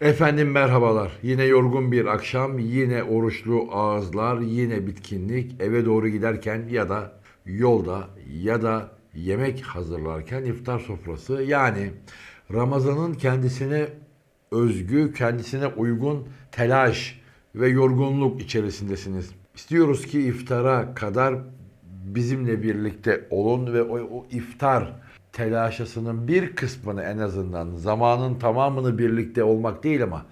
Efendim merhabalar. Yine yorgun bir akşam, yine oruçlu ağızlar, yine bitkinlik. Eve doğru giderken ya da yolda ya da yemek hazırlarken iftar sofrası. Yani Ramazan'ın kendisine özgü, kendisine uygun telaş ve yorgunluk içerisindesiniz. İstiyoruz ki iftara kadar bizimle birlikte olun ve o, o iftar telaşesinin bir kısmını en azından zamanın tamamını birlikte olmak değil ama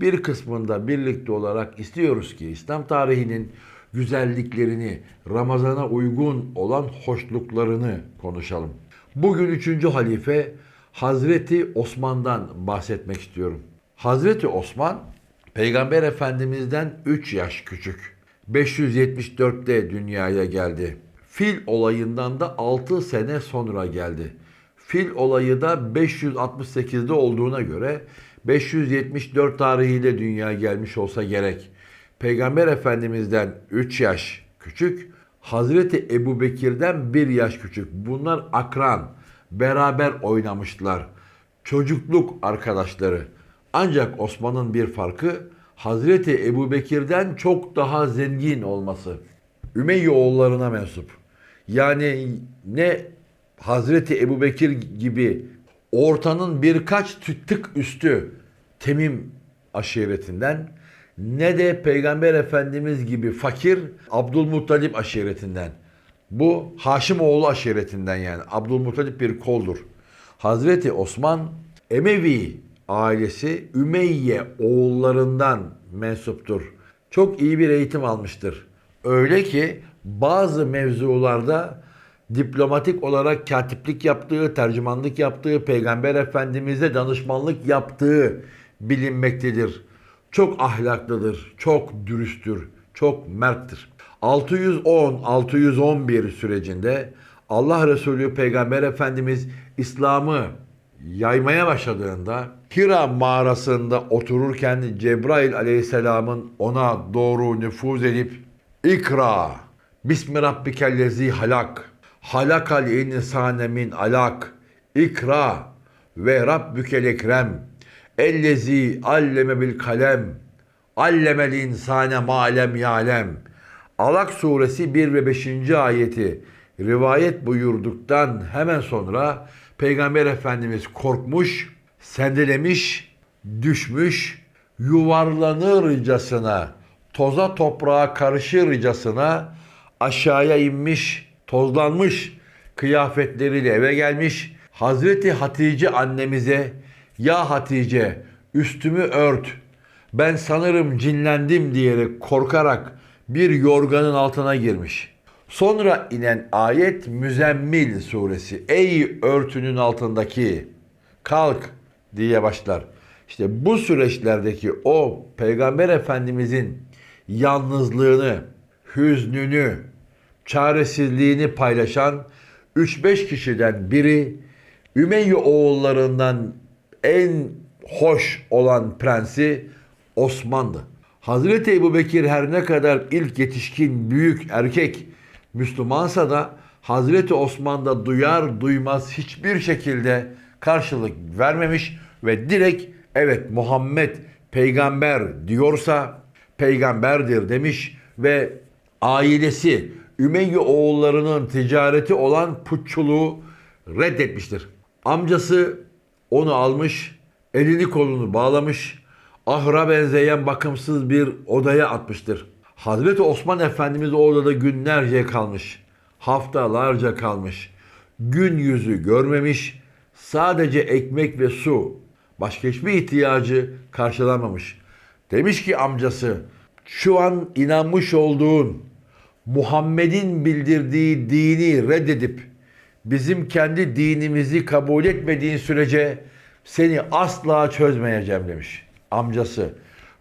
bir kısmında birlikte olarak istiyoruz ki İslam tarihinin güzelliklerini, Ramazan'a uygun olan hoşluklarını konuşalım. Bugün 3. halife Hazreti Osman'dan bahsetmek istiyorum. Hazreti Osman Peygamber Efendimiz'den 3 yaş küçük. 574'te dünyaya geldi. Fil olayından da 6 sene sonra geldi. Fil olayı da 568'de olduğuna göre 574 tarihiyle dünyaya gelmiş olsa gerek. Peygamber Efendimiz'den 3 yaş küçük, Hazreti Ebu Bekir'den 1 yaş küçük. Bunlar akran, beraber oynamışlar. Çocukluk arkadaşları. Ancak Osman'ın bir farkı Hazreti Ebu Bekir'den çok daha zengin olması. Ümeyye oğullarına mensup. Yani ne Hazreti Ebu Bekir gibi ortanın birkaç tık üstü Temim aşiretinden ne de Peygamber Efendimiz gibi fakir Abdülmuttalip aşiretinden. Bu Haşimoğlu aşiretinden yani. Abdülmuttalip bir koldur. Hazreti Osman Emevi ailesi Ümeyye oğullarından mensuptur. Çok iyi bir eğitim almıştır. Öyle ki bazı mevzularda diplomatik olarak katiplik yaptığı, tercümanlık yaptığı, Peygamber Efendimiz'e danışmanlık yaptığı bilinmektedir. Çok ahlaklıdır, çok dürüsttür, çok merttir. 610-611 sürecinde Allah Resulü Peygamber Efendimiz İslam'ı yaymaya başladığında Hira mağarasında otururken Cebrail aleyhisselamın ona doğru nüfuz edip İkra Bismi Rabbikellezi halak halakal insane min alak İkra ve Rabbükel ekrem ellezi alleme bil kalem allemel insane malem yalem Alak suresi 1 ve 5. ayeti rivayet buyurduktan hemen sonra Peygamber Efendimiz korkmuş, sendelemiş, düşmüş, yuvarlanırcasına, toza toprağa karışırcasına aşağıya inmiş, tozlanmış kıyafetleriyle eve gelmiş. Hazreti Hatice annemize, ya Hatice üstümü ört, ben sanırım cinlendim diyerek korkarak bir yorganın altına girmiş.'' Sonra inen ayet Müzemmil suresi. Ey örtünün altındaki kalk diye başlar. İşte bu süreçlerdeki o Peygamber Efendimizin yalnızlığını, hüznünü, çaresizliğini paylaşan 3-5 kişiden biri Ümeyye oğullarından en hoş olan prensi Osman'dı. Hazreti Ebu Bekir her ne kadar ilk yetişkin büyük erkek Müslümansa da Hazreti Osman'da duyar duymaz hiçbir şekilde karşılık vermemiş ve direkt evet Muhammed peygamber diyorsa peygamberdir demiş ve ailesi Ümeyye oğullarının ticareti olan putçuluğu reddetmiştir. Amcası onu almış, elini kolunu bağlamış, ahıra benzeyen bakımsız bir odaya atmıştır. Hazreti Osman Efendimiz orada da günlerce kalmış. Haftalarca kalmış. Gün yüzü görmemiş. Sadece ekmek ve su. Başka hiçbir ihtiyacı karşılamamış. Demiş ki amcası şu an inanmış olduğun Muhammed'in bildirdiği dini reddedip bizim kendi dinimizi kabul etmediğin sürece seni asla çözmeyeceğim demiş amcası.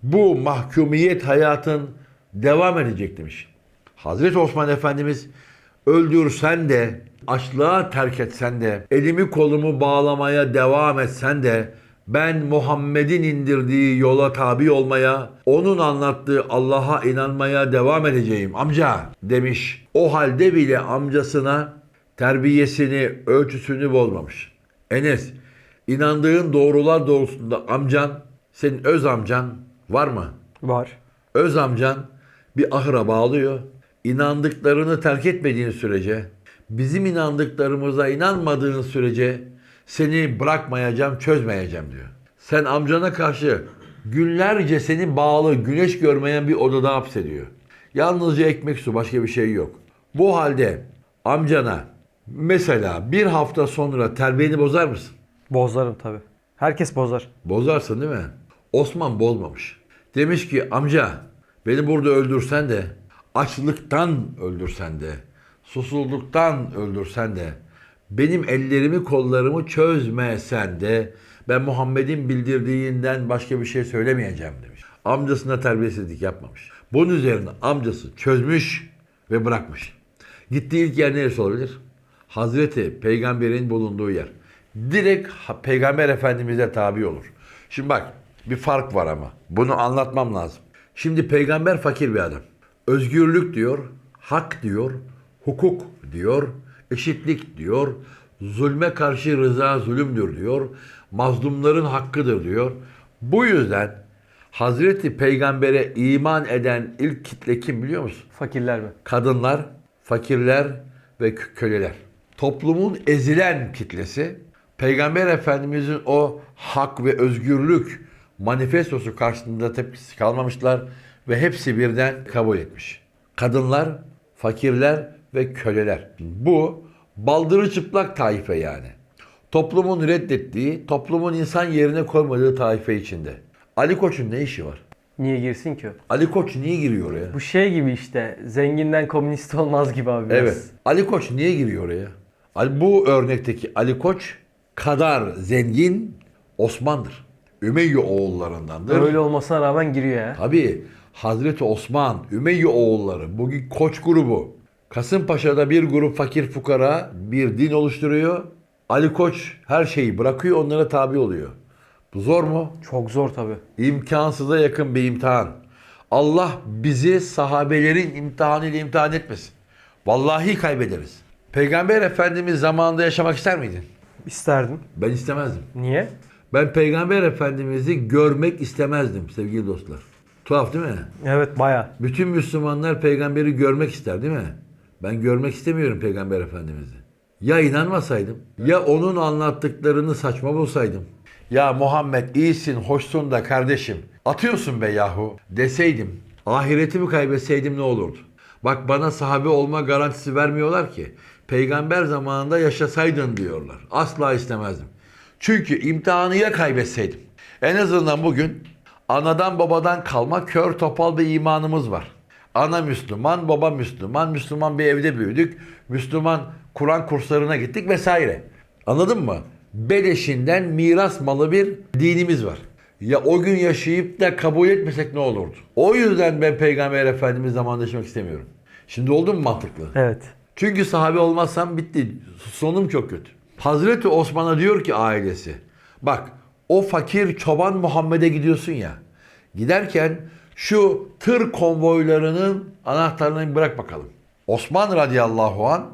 Bu mahkumiyet hayatın devam edecek demiş. Hazreti Osman Efendimiz öldürsen de açlığa terk etsen de elimi kolumu bağlamaya devam etsen de ben Muhammed'in indirdiği yola tabi olmaya, onun anlattığı Allah'a inanmaya devam edeceğim amca demiş. O halde bile amcasına terbiyesini, ölçüsünü bozmamış. Enes, inandığın doğrular doğrultusunda amcan Senin öz amcan var mı? Var. Öz amcan bir ahıra bağlıyor. İnandıklarını terk etmediğin sürece, bizim inandıklarımıza inanmadığın sürece seni bırakmayacağım, çözmeyeceğim diyor. Sen amcana karşı günlerce seni bağlı, güneş görmeyen bir odada hapsediyor. Yalnızca ekmek su, başka bir şey yok. Bu halde amcana mesela bir hafta sonra terbiyeni bozar mısın? Bozarım tabi. Herkes bozar. Bozarsın değil mi? Osman bozmamış. Demiş ki amca beni burada öldürsen de açlıktan öldürsen de susuzluktan öldürsen de benim ellerimi kollarımı çözmesen de ben Muhammed'in bildirdiğinden başka bir şey söylemeyeceğim demiş. Amcasına terbiyesizlik yapmamış. Bunun üzerine amcası çözmüş ve bırakmış. Gittiği ilk yer neresi olabilir? Hazreti Peygamber'in bulunduğu yer. Direkt Peygamber Efendimiz'e tabi olur. Şimdi bak bir fark var ama. Bunu anlatmam lazım. Şimdi peygamber fakir bir adam. Özgürlük diyor, hak diyor, hukuk diyor, eşitlik diyor, zulme karşı rıza zulümdür diyor, mazlumların hakkıdır diyor. Bu yüzden Hazreti Peygamber'e iman eden ilk kitle kim biliyor musun? Fakirler mi? kadınlar, fakirler ve kö- köleler. Toplumun ezilen kitlesi Peygamber Efendimizin o hak ve özgürlük manifestosu karşısında tepkisi kalmamışlar ve hepsi birden kabul etmiş. Kadınlar, fakirler ve köleler. Bu baldırı çıplak taife yani. Toplumun reddettiği, toplumun insan yerine koymadığı taife içinde. Ali Koç'un ne işi var? Niye girsin ki o? Ali Koç niye giriyor oraya? Bu şey gibi işte zenginden komünist olmaz gibi abi biraz. Evet. Ali Koç niye giriyor oraya? Ali, bu örnekteki Ali Koç kadar zengin Osman'dır. Ümeyye oğullarındandır. Öyle olmasına rağmen giriyor ya. Tabii Hazreti Osman, Ümeyye oğulları, bugün Koç grubu. Kasımpaşa'da bir grup fakir fukara bir din oluşturuyor. Ali Koç her şeyi bırakıyor, onlara tabi oluyor. Bu zor mu? Çok zor tabi. İmkansıza yakın bir imtihan. Allah bizi sahabelerin imtihanıyla imtihan etmesin. Vallahi kaybederiz. Peygamber Efendimiz zamanında yaşamak ister miydin? İsterdim. Ben istemezdim. Niye? Ben Peygamber Efendimiz'i görmek istemezdim sevgili dostlar. Tuhaf değil mi? Evet baya. Bütün Müslümanlar peygamberi görmek ister değil mi? Ben görmek istemiyorum peygamber efendimizi. Ya inanmasaydım, ya onun anlattıklarını saçma bulsaydım. Ya Muhammed iyisin, hoşsun da kardeşim. Atıyorsun be yahu deseydim. Ahiretimi kaybetseydim ne olurdu? Bak bana sahabe olma garantisi vermiyorlar ki. Peygamber zamanında yaşasaydın diyorlar. Asla istemezdim. Çünkü imtihanı ya kaybetseydim. En azından bugün anadan babadan kalma kör topal bir imanımız var. Ana Müslüman, baba Müslüman, Müslüman bir evde büyüdük. Müslüman Kur'an kurslarına gittik vesaire. Anladın mı? Beleşinden miras malı bir dinimiz var. Ya o gün yaşayıp da kabul etmesek ne olurdu? O yüzden ben Peygamber Efendimiz zamanında yaşamak istemiyorum. Şimdi oldu mu mantıklı? Evet. Çünkü sahabe olmazsam bitti. Sonum çok kötü. Hazreti Osman'a diyor ki ailesi. Bak o fakir çoban Muhammed'e gidiyorsun ya. Giderken şu tır konvoylarının anahtarını bırak bakalım. Osman radıyallahu an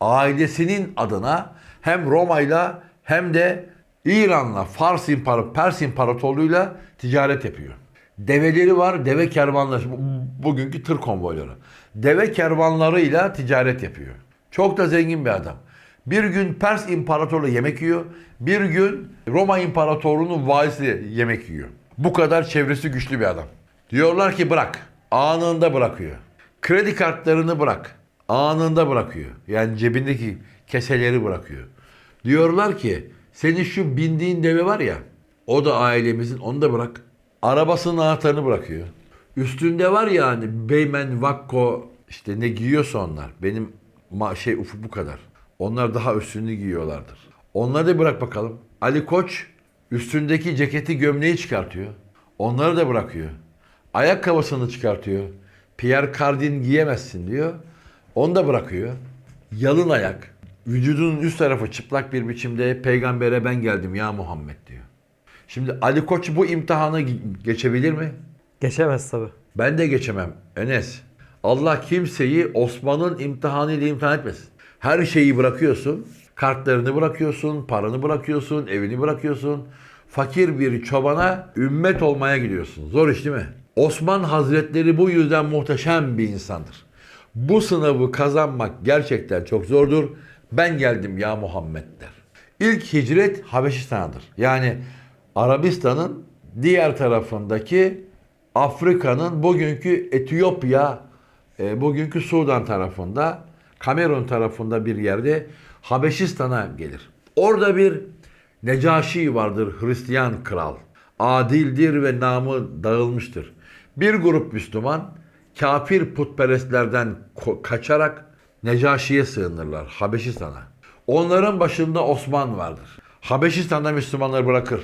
ailesinin adına hem Roma'yla hem de İran'la Fars İmparator, Pers İmparatorluğu'yla ticaret yapıyor. Develeri var, deve kervanları, bu- bugünkü tır konvoyları. Deve kervanlarıyla ticaret yapıyor. Çok da zengin bir adam. Bir gün Pers İmparatorluğu yemek yiyor, bir gün Roma İmparatorluğu'nun valisi yemek yiyor. Bu kadar çevresi güçlü bir adam. Diyorlar ki bırak. Anında bırakıyor. Kredi kartlarını bırak. Anında bırakıyor. Yani cebindeki keseleri bırakıyor. Diyorlar ki senin şu bindiğin deve var ya o da ailemizin onu da bırak. Arabasının anahtarını bırakıyor. Üstünde var ya hani Beymen, Vakko işte ne giyiyorsa onlar. Benim şey ufuk bu kadar. Onlar daha üstünü giyiyorlardır. Onları da bırak bakalım. Ali Koç üstündeki ceketi gömleği çıkartıyor. Onları da bırakıyor. Ayakkabısını çıkartıyor. Pierre Cardin giyemezsin diyor. Onu da bırakıyor. Yalın ayak. Vücudunun üst tarafı çıplak bir biçimde peygambere ben geldim ya Muhammed diyor. Şimdi Ali Koç bu imtihanı ge- geçebilir mi? Geçemez tabi. Ben de geçemem Enes. Allah kimseyi Osman'ın imtihanıyla imtihan etmesin. Her şeyi bırakıyorsun. Kartlarını bırakıyorsun, paranı bırakıyorsun, evini bırakıyorsun. fakir bir çobana ümmet olmaya gidiyorsun. Zor iş değil mi? Osman Hazretleri bu yüzden muhteşem bir insandır. Bu sınavı kazanmak gerçekten çok zordur. Ben geldim ya Muhammed der. İlk hicret Habeşistan'dır. Yani Arabistan'ın diğer tarafındaki Afrika'nın bugünkü Etiyopya, e, bugünkü Sudan tarafında, Kamerun tarafında bir yerde Habeşistan'a gelir. Orada bir Necaşi vardır Hristiyan kral. Adildir ve namı dağılmıştır. Bir grup Müslüman kafir putperestlerden kaçarak Necaşi'ye sığınırlar Habeşistan'a. Onların başında Osman vardır. Habeşistan'da Müslümanları bırakır.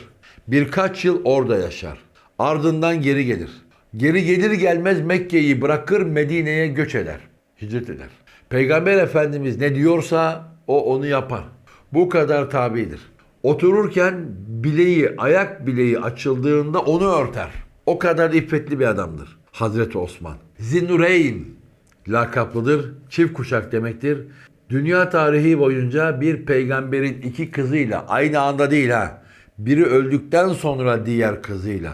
Birkaç yıl orada yaşar. Ardından geri gelir. Geri gelir gelmez Mekke'yi bırakır Medine'ye göç eder. Hicret eder. Peygamber Efendimiz ne diyorsa o onu yapar. Bu kadar tabidir. Otururken bileği, ayak bileği açıldığında onu örter. O kadar iffetli bir adamdır. Hazreti Osman. Zinnureyn lakaplıdır. Çift kuşak demektir. Dünya tarihi boyunca bir peygamberin iki kızıyla aynı anda değil ha. Biri öldükten sonra diğer kızıyla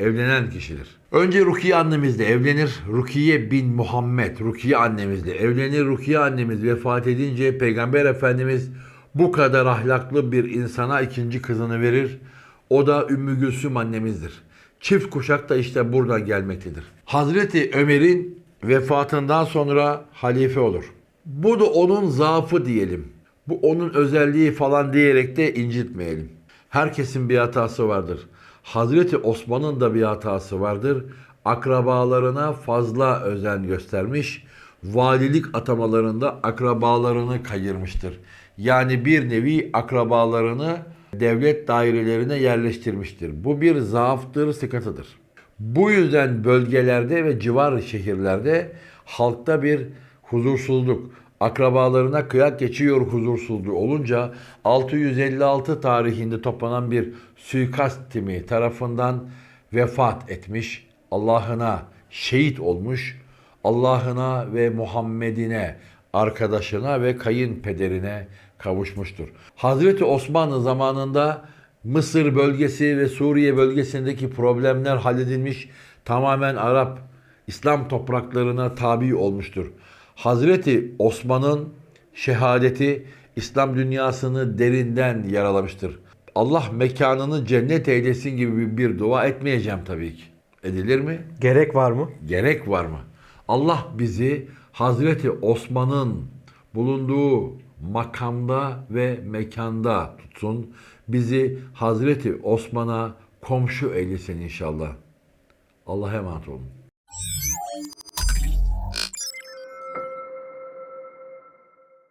evlenen kişidir. Önce Rukiye annemizle evlenir. Rukiye bin Muhammed Rukiye annemizle evlenir. Rukiye annemiz vefat edince Peygamber Efendimiz bu kadar ahlaklı bir insana ikinci kızını verir. O da Ümmü Gülsüm annemizdir. Çift kuşak da işte buradan gelmektedir. Hazreti Ömer'in vefatından sonra halife olur. Bu da onun zaafı diyelim. Bu onun özelliği falan diyerek de incitmeyelim. Herkesin bir hatası vardır. Hazreti Osman'ın da bir hatası vardır. Akrabalarına fazla özen göstermiş. Valilik atamalarında akrabalarını kayırmıştır. Yani bir nevi akrabalarını devlet dairelerine yerleştirmiştir. Bu bir zaaftır, sıkıntıdır. Bu yüzden bölgelerde ve civar şehirlerde halkta bir huzursuzluk, akrabalarına kıyak geçiyor huzursuzluğu olunca 656 tarihinde toplanan bir suikast timi tarafından vefat etmiş, Allah'ına şehit olmuş, Allah'ına ve Muhammed'ine, arkadaşına ve kayınpederine kavuşmuştur. Hazreti Osmanlı zamanında Mısır bölgesi ve Suriye bölgesindeki problemler halledilmiş, tamamen Arap, İslam topraklarına tabi olmuştur. Hazreti Osman'ın şehadeti İslam dünyasını derinden yaralamıştır. Allah mekanını cennet eylesin gibi bir, dua etmeyeceğim tabii ki. Edilir mi? Gerek var mı? Gerek var mı? Allah bizi Hazreti Osman'ın bulunduğu makamda ve mekanda tutsun. Bizi Hazreti Osman'a komşu eylesin inşallah. Allah'a emanet olun.